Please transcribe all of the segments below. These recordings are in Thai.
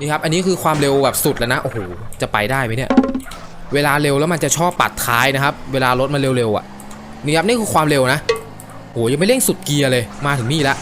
นี่ครับ อันนี้คือความเร็วแบบสุดแล้วนะ โอ้โห จะไปได้ไหมเนี่ย เวลาเร็วแล้วมันจะชอบปัดท้ายนะครับ เวลารถมันเร็วๆอะ นี่ครับ นี่คือความเร็วนะ โอ้หยังไม่เร่งสุดเกียร์เลย มาถึงนี่ละ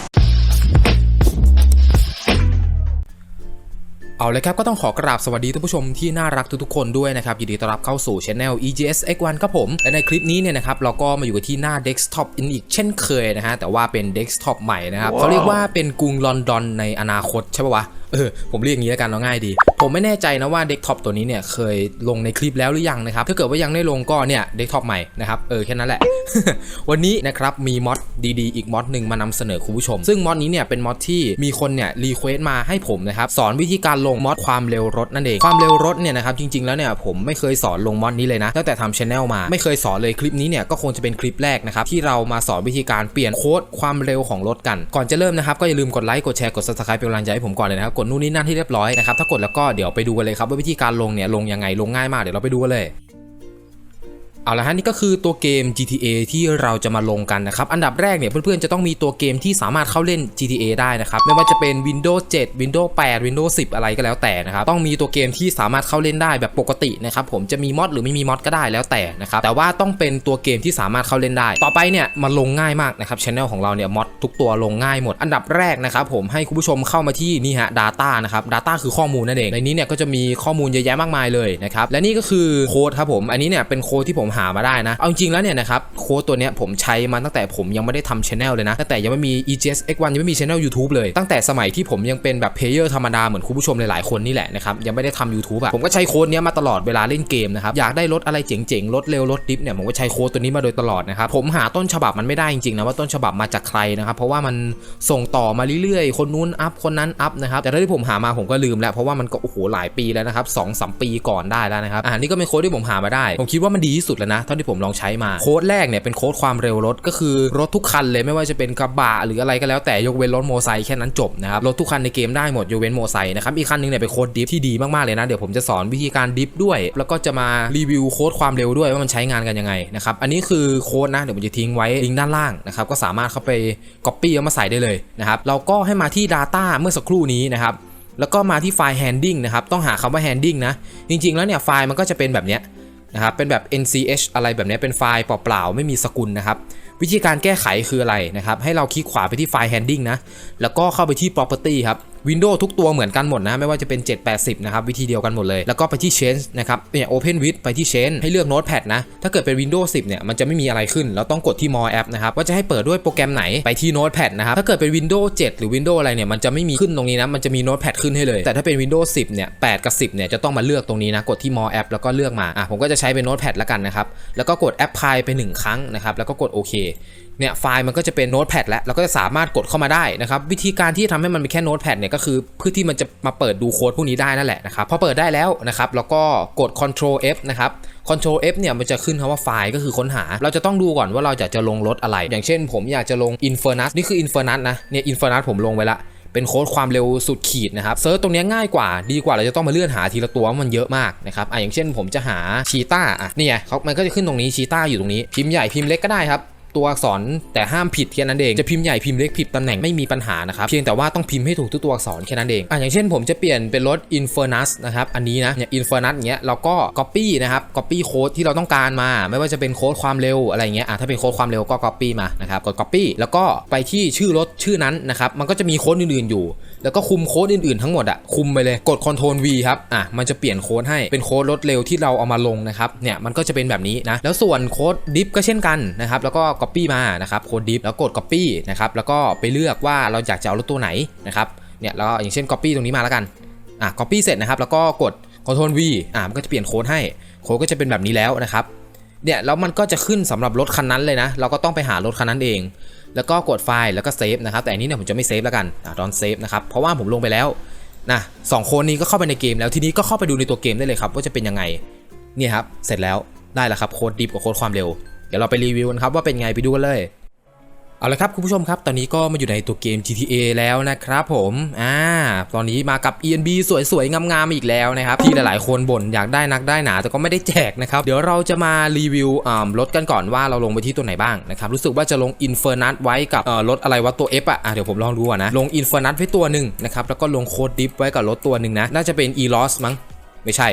เอาเลยครับ ก็ต้องขอกราบสวัสดีท่านผู้ชมที่น่ารักทุกๆคนด้วยนะครับ ยินดีต้อนรับเข้าสู่ช anel EGS X1 ครับผม และในคลิปนี้เนี่ยนะครับ เราก็มาอยู่กันที่หน้า desktop อีกเช่นเคยนะฮะ แต่ว่าเป็น desktop ใหม่นะครับ เขาเรียกว่าเป็นกรุงลอนดอนในอนาคตใช่ปะวะ เออผมเรียกอย่างนี้แล้วกันเราง่ายดี ผมไม่แน่ใจนะว่า desktop ตัวนี้เนี่ยเคยลงในคลิปแล้วหรือยังนะครับถ้าเกิดว่ายังไม่ลงก็เนี่ย desktop ใหม่นะครับเออแค่นั้นแหละ วันนี้นะครับมีมอดดีๆ อีกมอดหนึ่งมานำเสนอคุณผู้ชม ซึ่งมอดนี้เนี่ยเป็นมอดที่มีคนเนี่ยรีเควสมาให้ผมนะครับสอนวิธีการลงมอดความเร็วรถนั่นเองความเร็วรถเนี่ยนะครับจริงๆแล้วเนี่ยผมไม่เคยสอนลงมอดนี้เลยนะตั้งแต่ทำช anel มาไม่เคยสอนเลยคลิปนี้เนี่ยก็คงจะเป็นคลิปแรกนะครับที่เรามาสอนวิธีการเปลี่ยนโค้ดความเร็วของรถกัน ก่อนจะเริ่มนะครับก็อย่าลืมกดไลค์กดแชร์กด subscribe เป็นกำลังใจให้ผมก่อนเลยนะครับกดนู่นนี่นั่นที่เรียบร้อยนะครับถ้ากดแล้วก็เดี๋ยวไปดูกันเลยครับว่าวิธีการลงเนี่ยลงยังไงลงง่ายมากเดี๋ยวเราไปดูกันเลย เอาละฮะนี่ก็คือตัวเกม GTA ที่เราจะมาลงกันนะครับ อันดับแรกเนี่ยเพื่อนๆจะต้องมีตัวเกมที่สามารถเข้าเล่น GTA ได้นะครับ ไม่ว่าจะเป็น Windows 7 Windows 8 Windows 10 อะไรก็แล้วแต่นะครับ ต้องมีตัวเกมที่สามารถเข้าเล่นได้แบบปกตินะครับ ผมจะมีมอดหรือไม่มีมอดก็ได้แล้วแต่นะครับ แต่ว่าต้องเป็นตัวเกมที่สามารถเข้าเล่นได้ ต่อไปเนี่ยมาลงง่ายมากนะครับช anel ของเราเนี่ยมอดทุกตัวลงง่ายหมด อันดับแรกนะครับผมให้คุณผู้ชมเข้ามาที่นี่ฮะ Data นะครับ Data คือข้อมูลนั่นเองในนี้เนี่ยก็จะมีข้อมูลเยอะแยะมากมายเลยนะครับและนี่ก็คือโค้ดครับผมอันนี้เนี่ยเป็นโค้ดที่ผมหามาได้นะ เอาจริงแล้วเนี่ยนะครับโค้ดตัวเนี้ยผมใช้มาตั้งแต่ผมยังไม่ได้ทำช anel เลยนะตั้งแต่ยังไม่มี EGS X1 ยังไม่มี channel YouTube เลย ตั้งแต่สมัยที่ผมยังเป็นแบบเพลเยอร์ธรรมดาเหมือนคุณผู้ชมหลายๆคนนี่แหละนะครับยังไม่ได้ทำ YouTube อะผมก็ใช้โค้ดเนี้ยมาตลอดเวลาเล่นเกมนะครับอยากได้รถอะไรเจ๋งๆรถเร็วรถดิฟเนี่ยผมก็ใช้โค้ดตัวนี้มาโดยตลอดนะครับผมหาต้นฉบับมันไม่ได้จริงๆนะว่าต้นฉบับมาจากใครนะครับเพราะว่ามันส่งต่อมาเรื่อยๆ คนนู้นอัพคนนั้นอัพนะครับแต่ถ้าที่ผมหามาผมก็ลืมแล้วเพราะว่ามันก็โอ้โหหลายปีแล้วนะครับสองสามปีก่อนได้แล้วนะครับอ่านี่ก็เป็นโค้ดที่ผมหามาได้ ผมคิดว่ามันดีที่สุดแล้วนะเท่าที่ผมลองใช้มาโค้ดแรกเนี่ยเป็นโค้ดความเร็วรถก็คือรถทุกคันเลยไม่ว่าจะเป็นกระบะหรืออะไรก็แล้วแต่ยกเว้นรถโมไซค์แค่นั้นจบนะครับรถทุกคันในเกมได้หมดยกเว้นโมไซค์นะครับอีกคันหนึงเนี่ยเป็นโค้ดดิฟที่ดีมากๆเลยนะเดี๋ยวผมจะสอนวิธีการดิฟด้วย แล้วก็จะมารีวิวโค้ดความเร็วด้วยว่ามันใช้งานกันยังไงนะครับอันนี้คือโค้ดนะเดี๋ยวผมจะทิ้งไว้ลิงก์ด้านล่างนะครับก็สามารถเข้าไป Copy แล้วมาใส่ได้เลยนะครับเราก็ให้มาที่ Data เมื่อสักครู่นี้นะครับแล้วก็มาที่ไฟล์ handing นะครับ ต้องหาคำว่า handing นะ จริง ๆ แล้วเนี่ยไฟล์มันก็จะเป็นแบบเนี้ย นะครับเป็นแบบ nch อะไรแบบนี้เป็นไฟล์เปล่าๆ ไม่มีสกุลนะครับ วิธีการแก้ไขคืออะไรนะครับ ให้เราคลิกขวาไปที่ไฟล์ handing นะ แล้วก็เข้าไปที่ property ครับ Windows ทุกตัวเหมือนกันหมดนะ ไม่ว่าจะเป็น 780 นะครับ วิธีเดียวกันหมดเลย แล้วก็ไปที่ change นะครับ เนี่ย open with ไปที่ change ให้เลือก notepad นะ ถ้าเกิดเป็น Windows 10 เนี่ย มันจะไม่มีอะไรขึ้นเราต้องกดที่ more app นะครับ ว่าจะให้เปิดด้วยโปรแกรมไหน ไปที่ notepad นะครับ ถ้าเกิดเป็น Windows 7 หรือ Windows อะไรเนี่ย มันจะไม่มีขึ้นตรงนี้นะ มันจะมี notepad ขึ้นให้เลย แต่ถ้าเป็น Windows 10 เนี่ย 8 กับ 10 เนี่ย จะต้องมาเลือกตรงนี้นะ กดที่ more app แล้วก็เลือกมา อะ ผมก็จะใช้เป็น notepad แล้วกันนะครับ แล้วก็กด apply ไปหนึ่งครั้งนะครับ แล้วก็กดโอเค เนี่ยไฟล์มันก็จะเป็นโน้ตแพดแล้วเราก็จะสามารถกดเข้ามาได้นะครับ วิธีการที่ทำให้มันเป็นแค่โน้ตแพดเนี่ยก็คือเพื่อที่มันจะมาเปิดดูโค้ดพวกนี้ได้นั่นแหละนะครับพอเปิดได้แล้วนะครับแล้วก็กด Ctrl F นะครับ Ctrl F เนี่ยมันจะขึ้นคำว่าไฟล์ก็คือค้นหา เราจะต้องดูก่อนว่าเราอยากจะลงรถอะไร อย่างเช่น ผมอยากจะลง Infernus นี่คือ Infernus นะเนี่ย Infernus ผมลงไว้ละเป็นโค้ดความเร็วสุดขีดนะครับเซิร์ชตรงนี้ง่ายกว่าดีกว่าเราจะต้องมาเลื่อนหาทีละตัวว่ามันเยอะมากนะครับอะอย่างเช่นผมจะหาชีต้าอะนี่ไงเขามันก็จะขึ้นตรงนี้ชีต้าอยู่ตรงนี้ พิมพ์ใหญ่พิมพ์เล็กก็ได้ครับ ตัวอักษรแต่ห้ามผิดแค่นั้นเองจะพิมพ์ใหญ่พิมพ์เล็กผิดตำแหน่งไม่มีปัญหานะครับเพียงแต่ว่าต้องพิมพ์ให้ถูกทุกตัวอักษรแค่นั้นเองอะอย่างเช่นผมจะเปลี่ยนเป็นรถ Infernus นะครับอันนี้นะเนี่ย Infernus เงี้ยเราก็ Copy นะครับ Copy โค้ดที่เราต้องการมา ไม่ว่าจะเป็นโค้ดความเร็วอะไรเงี้ยอะถ้าเป็นโค้ดความเร็วก็ Copy มานะครับกด Copy แล้วก็ไปที่ชื่อรถชื่อนั้นนะครับมันก็จะมีโค้ดอื่นๆอยู่ แล้วก็คุมโค้ดอื่นๆทั้งหมดอะคุมไปเลยกด Ctrl V ครับอะมันจะเปลี่ยนโค้ดให้เป็นโค้ดรถเร็วที่เราเอามาลงนะครับเนี่ยมันก็จะเป็นแบบนี้นะแล้วส่วนโค้ดดิฟก็เช่นกันนะครับแล้วก็ Copy มานะครับโค้ดดิฟแล้วกด Copy นะครับแล้วก็ไปเลือกว่าเราอยากจะเอารถตัวไหนนะครับเนี่ยแล้วอย่างเช่น Copy ตรงนี้มาแล้วกันอะ Copy เสร็จนะครับแล้วก็กด Ctrl V อะมันก็จะเปลี่ยนโค้ดให้โค้ดก็จะเป็นแบบนี้แล้วนะครับเนี่ยแล้วมันก็จะขึ้นสำหรับรถคันนั้นเลยนะ เราก็ต้องไปหารถคันนั้นเอง แล้วก็กดไฟล์แล้วก็เซฟนะครับแต่อันนี้เนี่ยผมจะไม่เซฟแล้วกันอะดอนเซฟนะครับเพราะว่าผมลงไปแล้วนะสองคนนี้ก็เข้าไปในเกมแล้วทีนี้ก็เข้าไปดูในตัวเกมได้เลยครับว่าจะเป็นยังไงเนี่ยครับเสร็จแล้วได้แล้วครับโค้ดดิฟกับโค้ดความเร็ว เดี๋ยวเราไปรีวิวกันครับว่าเป็นไงไปดูกันเลยเอาละครับคุณผู้ชมครับ ตอนนี้ก็มาอยู่ในตัวเกม GTA แล้วนะครับผมอ่าตอนนี้มากับ ENB สวยๆงามๆอีกแล้วนะครับที่หลายๆคนบ่นอยากได้นักได้หนาแต่ก็ไม่ได้แจกนะครับ เดี๋ยวเราจะมารีวิวอ่ารถกันก่อนว่าเราลงไปที่ตัวไหนบ้างนะครับ รู้สึกว่าจะลง Infernus ไว้กับอ่อรถอะไรวะตัว F อะอะเดี๋ยวผมลองดูก่อนะ ลง Infernus ไว้ตัวหนึ่งนะครับแล้วก็ลงโคดดิฟไว้กับรถตัวหนึ่งนะ น่าจะเป็น E-Loss มั้งไม่ใช่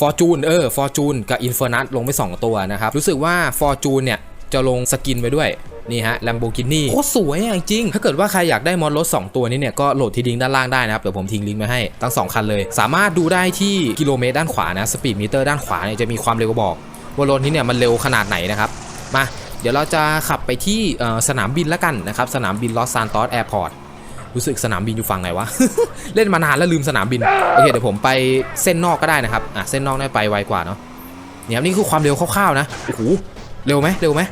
ฟอร์จูนเออฟอร์จูนกับอินเฟอร์นัสลงไป 2 ตัวนะครับ รู้สึกว่าฟอร์จูนเนี่ยจะลงสกินไปด้วยนี่ฮะ Lamborghini โคตรสวยอะจริง ถ้าเกิดว่าใครอยากได้มอดรถ 2 ตัวนี้เนี่ย ก็โหลดที่ลิงก์ด้านล่างได้นะครับ เดี๋ยวผมทิ้งลิงก์ไว้ให้ทั้ง 2 คันเลย สามารถดูได้ที่กิโลเมตรด้านขวานะสปีดมิเตอร์ด้านขวาเนี่ยจะมีความเร็วบอก ว่ารถนี้เนี่ยมันเร็วขนาดไหนนะครับ มา เดี๋ยวเราจะขับไปที่สนามบินแล้วกันนะครับสนามบินลอสซานตอสแอร์พอร์ต รู้สึกสนามบินอยู่ฝั่งไหนวะ เล่นมานานแล้วลืมสนามบิน โอเค เดี๋ยวผมไปเส้นนอกก็ได้นะครับ อะ เส้นนอกได้ไปไวกว่าเนาะเนี่ยครับนี่คือความเร็วคร่าวๆนะ โอ้โห เร็วไหมเร็วไหม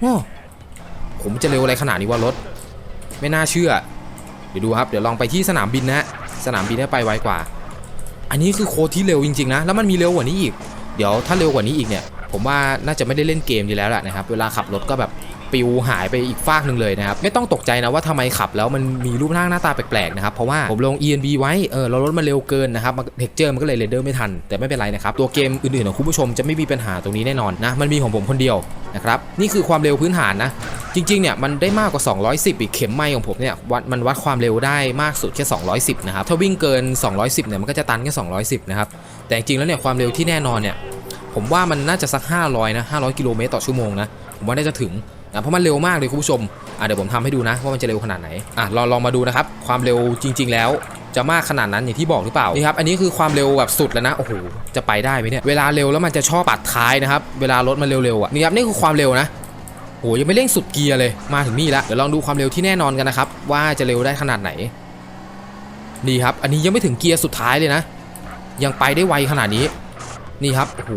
โอ้ผมจะเร็วอะไรขนาดนี้วะรถ ไม่น่าเชื่อ เดี๋ยวดูครับ เดี๋ยวลองไปที่สนามบินนะสนามบินได้ไปไวกว่า อันนี้คือโคที่เร็วจริงๆนะ แล้วมันมีเร็วกว่านี้อีก เดี๋ยวถ้าเร็วกว่านี้อีกเนี่ย ผมว่าน่าจะไม่ได้เล่นเกมดีแล้วแหละนะครับ เวลาขับรถก็แบบ ปิวหายไปอีกฟากหนึ่งเลยนะครับไม่ต้องตกใจนะว่าทำไมขับแล้วมันมีรูปร่างหน้าตาแปลกๆนะครับเพราะว่าผมลง ENB ไว้เออเรารถมันเร็วเกินนะครับเท็กเจอร์มันก็เลยเรเดอร์ไม่ทัน แต่ไม่เป็นไรนะครับตัวเกมอื่นๆของคุณผู้ชมจะไม่มีปัญหาตรงนี้แน่นอนนะมันมีของผมคนเดียวนะครับนี่คือความเร็วพื้นฐานนะจริงๆ เนี่ยมันได้มากกว่า 210 อีกเข็มไม้ของผมเนี่ยวัดมันวัดความเร็วได้มากสุดแค่ 210 นะครับ ถ้าวิ่งเกิน 210 เนี่ยมันก็จะตันแค่ 210 นะครับ แต่จริงๆแล้วเนี่ยความเร็วที่แน่นอนเนี่ย ผมว่ามันน่าจะสัก 500 นะ 500 กิโลเมตรต่อชั่วโมงนะ ผมว่าน่าจะถึง นะเพราะมันเร็วมากเลยคุณผู้ชมอะเดี๋ยวผมทำให้ดูนะว่ามันจะเร็วขนาดไหนอะลองลองมาดูนะครับความเร็วจริง ๆ แล้วจะมากขนาดนั้นอย่างที่บอกหรือเปล่านี่ครับอันนี้คือความเร็วแบบสุดแล้วนะโอ้โหจะไปได้ไหมเนี่ยเวลาเร็วแล้วมันจะชอบปัดท้ายนะครับเวลารถมันเร็วๆอะนี่ครับนี่คือความเร็วนะโหยังไม่เร่งสุดเกียร์เลยมาถึงนี่แล้วเดี๋ยวลองดูความเร็วที่แน่นอนกันนะครับว่าจะเร็วได้ขนาดไหนนี่ครับอันนี้ยังไม่ถึงเกียร์สุดท้ายเลยนะ ยังไปได้ไวขนาดนี้ นี่ครับโอ้โห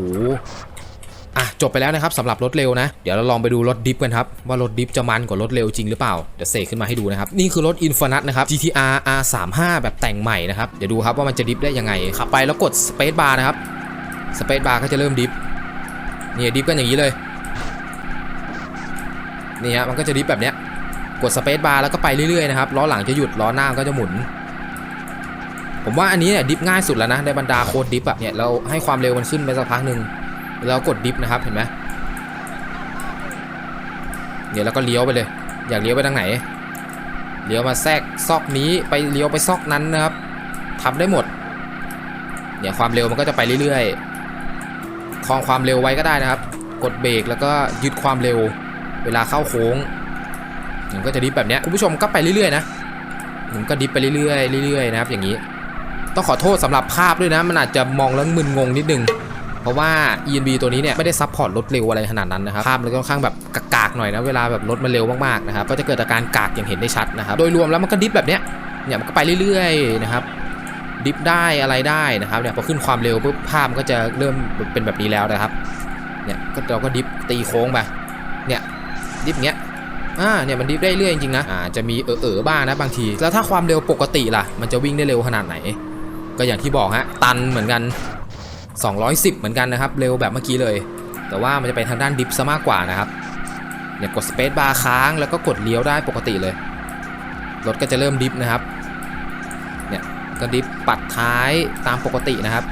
อะจบไปแล้วนะครับสำหรับรถเร็วนะ เดี๋ยวเราลองไปดูรถดิฟกันครับ ว่ารถดิฟจะมันกว่ารถเร็วจริงหรือเปล่า เดี๋ยวเสกขึ้นมาให้ดูนะครับ นี่คือรถ Infinite นะครับ GTR R35 แบบแต่งใหม่นะครับ เดี๋ยวดูครับว่ามันจะดิฟได้ยังไงขับไปแล้วกด Space Bar นะครับ Space Bar ก็จะเริ่มดิฟเนี่ยดิฟกันอย่างนี้เลยนี่ฮะมันก็จะดิฟแบบเนี้ยกดสเปซบาร์แล้วก็ไปเรื่อยๆนะครับล้อหลังจะหยุดล้อหน้าก็จะหมุน ผมว่าอันนี้เนี่ยดิฟง่ายสุดแล้วนะในบรรดาโค้ดดิฟอะเนี่ยเราให้ความเร็วมันขึ้นไปสักพักหนึ่ง แล้วกดดิฟนะครับเห็นไหมเนี่ยแล้วก็เลี้ยวไปเลย อยากเลี้ยวไปทางไหน เลี้ยวมาแทรกซอกนี้ไปเลี้ยวไปซอกนั้นนะครับทำได้หมดเนี่ยความเร็วมันก็จะไปเรื่อยๆคลองความเร็วไว้ก็ได้นะครับ กดเบรกแล้วก็ยึดความเร็ว เวลาเข้าโค้งมันก็จะดิฟแบบนี้คุณผู้ชมก็ไปเรื่อยๆนะมันก็ดิฟไปเรื่อยๆเรื่อยๆนะครับ อย่างนี้ ต้องขอโทษสำหรับภาพด้วยนะ มันอาจจะมองแล้วมึนงงนิดนึง เพราะว่า ENB ตัวนี้เนี่ยไม่ได้ซับพอร์ตรถเร็วอะไรขนาดนั้นนะครับภาพมันค่อนข้างแบบกากๆหน่อยนะเวลาแบบรถมันเร็วมากๆนะครับก็จะเกิดอาการกากอย่างเห็นได้ชัดนะครับโดยรวมแล้วมันก็ดิฟแบบเนี้ยเนี่ยมันก็ไปเรื่อยๆนะครับดิฟได้อะไรได้นะครับเนี่ยพอขึ้นความเร็วปุ๊บภาพมันก็จะเริ่มเป็นแบบนี้แล้วนะครับเนี่ยก็เราก็ดิฟตีโค้งไปเนี่ยดิฟเงี้ยอ่าเนี่ยมันดิฟได้เรื่อยจริงๆนะอ่าจะมีเออเออบ้างนะบางที แล้วถ้าความเร็วปกติล่ะ มันจะวิ่งได้เร็วขนาดไหน ก็อย่างที่บอกฮะ ตันเหมือนกัน 210 เหมือนกันนะครับ เร็วแบบเมื่อกี้เลย แต่ว่ามันจะไปทางด้านดิฟซะมากกว่านะครับเนี่ยกดสเปซบาร์ค้างแล้วก็กดเลี้ยวได้ปกติเลย รถก็จะเริ่มดิฟนะครับ เนี่ยก็ดิฟปัดท้ายตามปกตินะครับ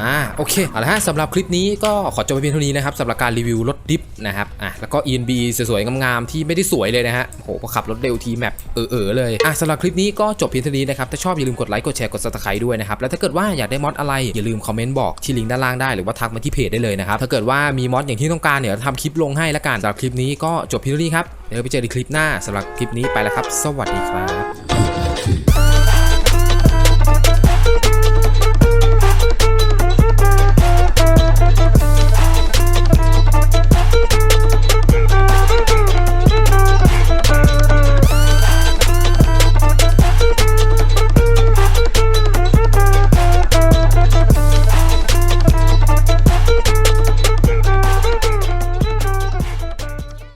อ่าโอเคเอาละฮะสำหรับคลิปนี้ก็ขอจบไปเพียงเท่านี้นะครับสำหรับการรีวิวรถดิฟนะครับอะแล้วก็ ENB สวยๆงามๆที่ไม่ได้สวยเลยนะฮะโอ้โหพอขับรถเร็วทีแมปเออๆเลยอะสำหรับคลิปนี้ก็จบเพียงเท่านี้นะครับถ้าชอบอย่าลืมกดไลค์กดแชร์กด subscribe ด้วยนะครับแล้วถ้าเกิดว่าอยากได้มอดอะไรอย่าลืมคอมเมนต์บอกที่ลิงก์ด้านล่างได้หรือว่าทักมาที่เพจได้เลยนะครับถ้าเกิดว่ามีมอดอย่างที่ต้องการเนี่ยทำคลิปลงให้ละกันสำหรับคลิปนี้ก็จบเพียงเท่านี้ครับเดี๋ยวไปเจอในคลิปหน้าสำหรับคลิปนี้ไปแล้วครับ สวัสดีครับ